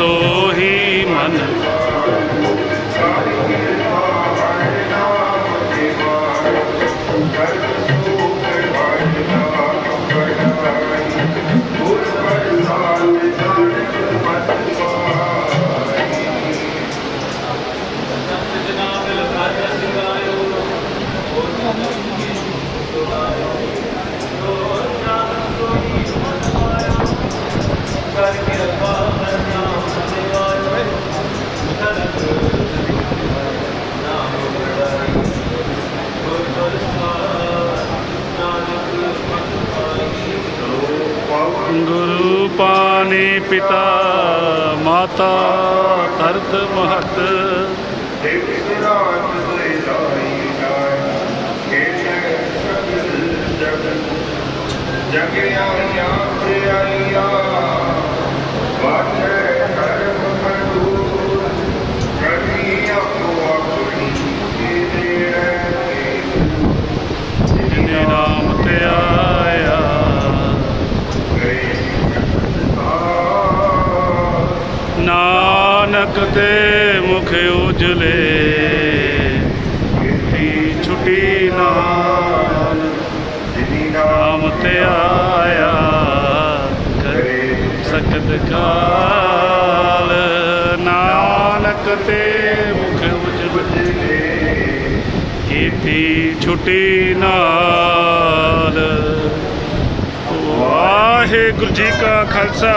ਸੋਹੀ ਮਨ। ਸਾਰੀ ਕਿਰਪਾ ਪਾਣੀ ਪਿਤਾ ਮਾਤਾ ਤਰਤ ਮਹਤ। ਦੇਵ ਸਿਰਾਜ ਦੇ ਜਗ ਆਇਆ ਤੇ ਆਇਆ ਨਾਨਕ ਤੇ ਮੁਖ ਉਜਲੇ। ਤੀ ਛੁਟੀ ਨਾਮ ਨਾਮ ਤੇ ਆਇਆ, ਕਰੇ ਸਕਤ ਕਾਲ। ਨਾਨਕ ਤੇ ਮੁਖ ਉਜਲੇ, ਕੀਤੀ ਛੁਟੀ ਨਾਲ। ਵਾਹਿਗੁਰੂ ਜੀ ਕਾ ਖਾਲਸਾ।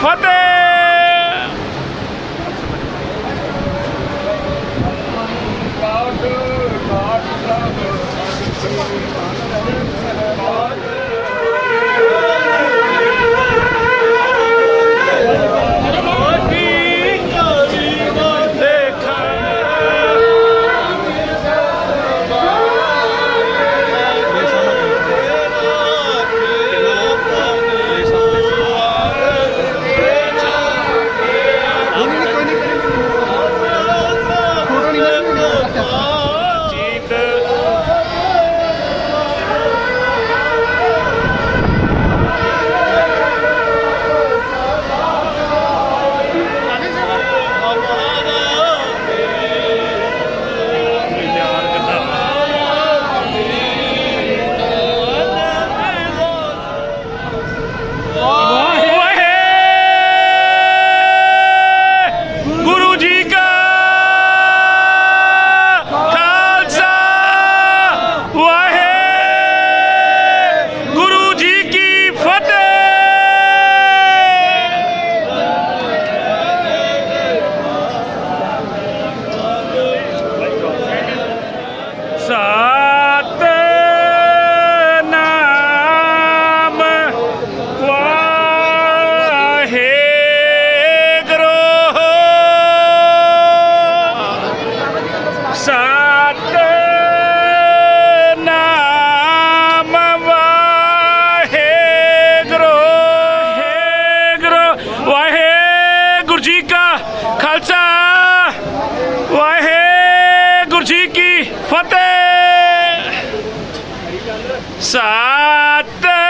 ਕੀ ਫਤਿਹ! ਜੀਤ ਸਤ ਨਾਮ